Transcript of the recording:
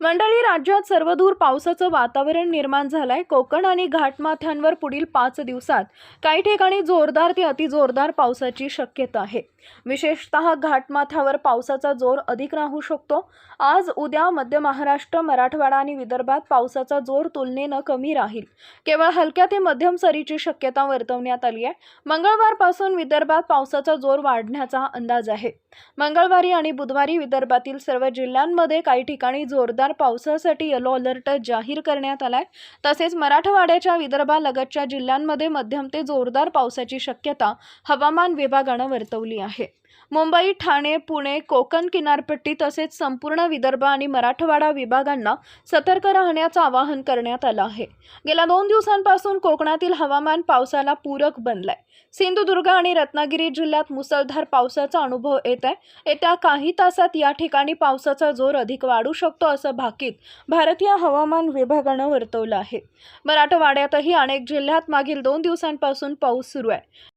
मंडळी राज्यात सर्वदूर पावसाचं वातावरण निर्माण झालंय. कोकण आणि घाटमाथ्यांवर पुढील पाच दिवसात काही ठिकाणी जोरदार ते अतिजोरदार पावसाची शक्यता आहे. विशेषतः घाटमाथ्यावर पावसाचा जोर अधिक राहू शकतो. आज उद्या मध्य महाराष्ट्र मराठवाडा आणि विदर्भात पावसाचा जोर तुलनेनं कमी राहील. केवळ हलक्या ते मध्यम सरीची शक्यता वर्तवण्यात आली आहे. मंगळवारपासून विदर्भात पावसाचा जोर वाढण्याचा अंदाज आहे. मंगळवारी आणि बुधवारी विदर्भातील सर्व जिल्ह्यांमध्ये काही ठिकाणी जोरदार पावसासाठी येलो अलर्ट जाहीर करण्यात आलाय. तसेच मराठवाड्याच्या विदर्भालगतच्या जिल्ह्यांमध्ये मध्यम ते जोरदार पावसाची शक्यता हवामान विभागानं वर्तवली आहे. मुंबई ठाणे पुणे कोकण किनारपट्टी तसेच संपूर्ण विदर्भ आणि मराठवाडा विभागांना सतर्क राहण्याचं आवाहन करण्यात आलं आहे. गेल्या दोन दिवसांपासून कोकणातील हवामान पावसाला पूरक बनलाय. सिंधुदुर्ग आणि रत्नागिरी जिल्ह्यात मुसळधार पावसाचा अनुभव येत आहे. येत्या काही तासात या ठिकाणी पावसाचा जोर अधिक वाढू शकतो असं भाकीत भारतीय हवामान विभागानं वर्तवलं आहे. मराठवाड्यातही अनेक जिल्ह्यात मागील दोन दिवसांपासून पाऊस सुरू आहे.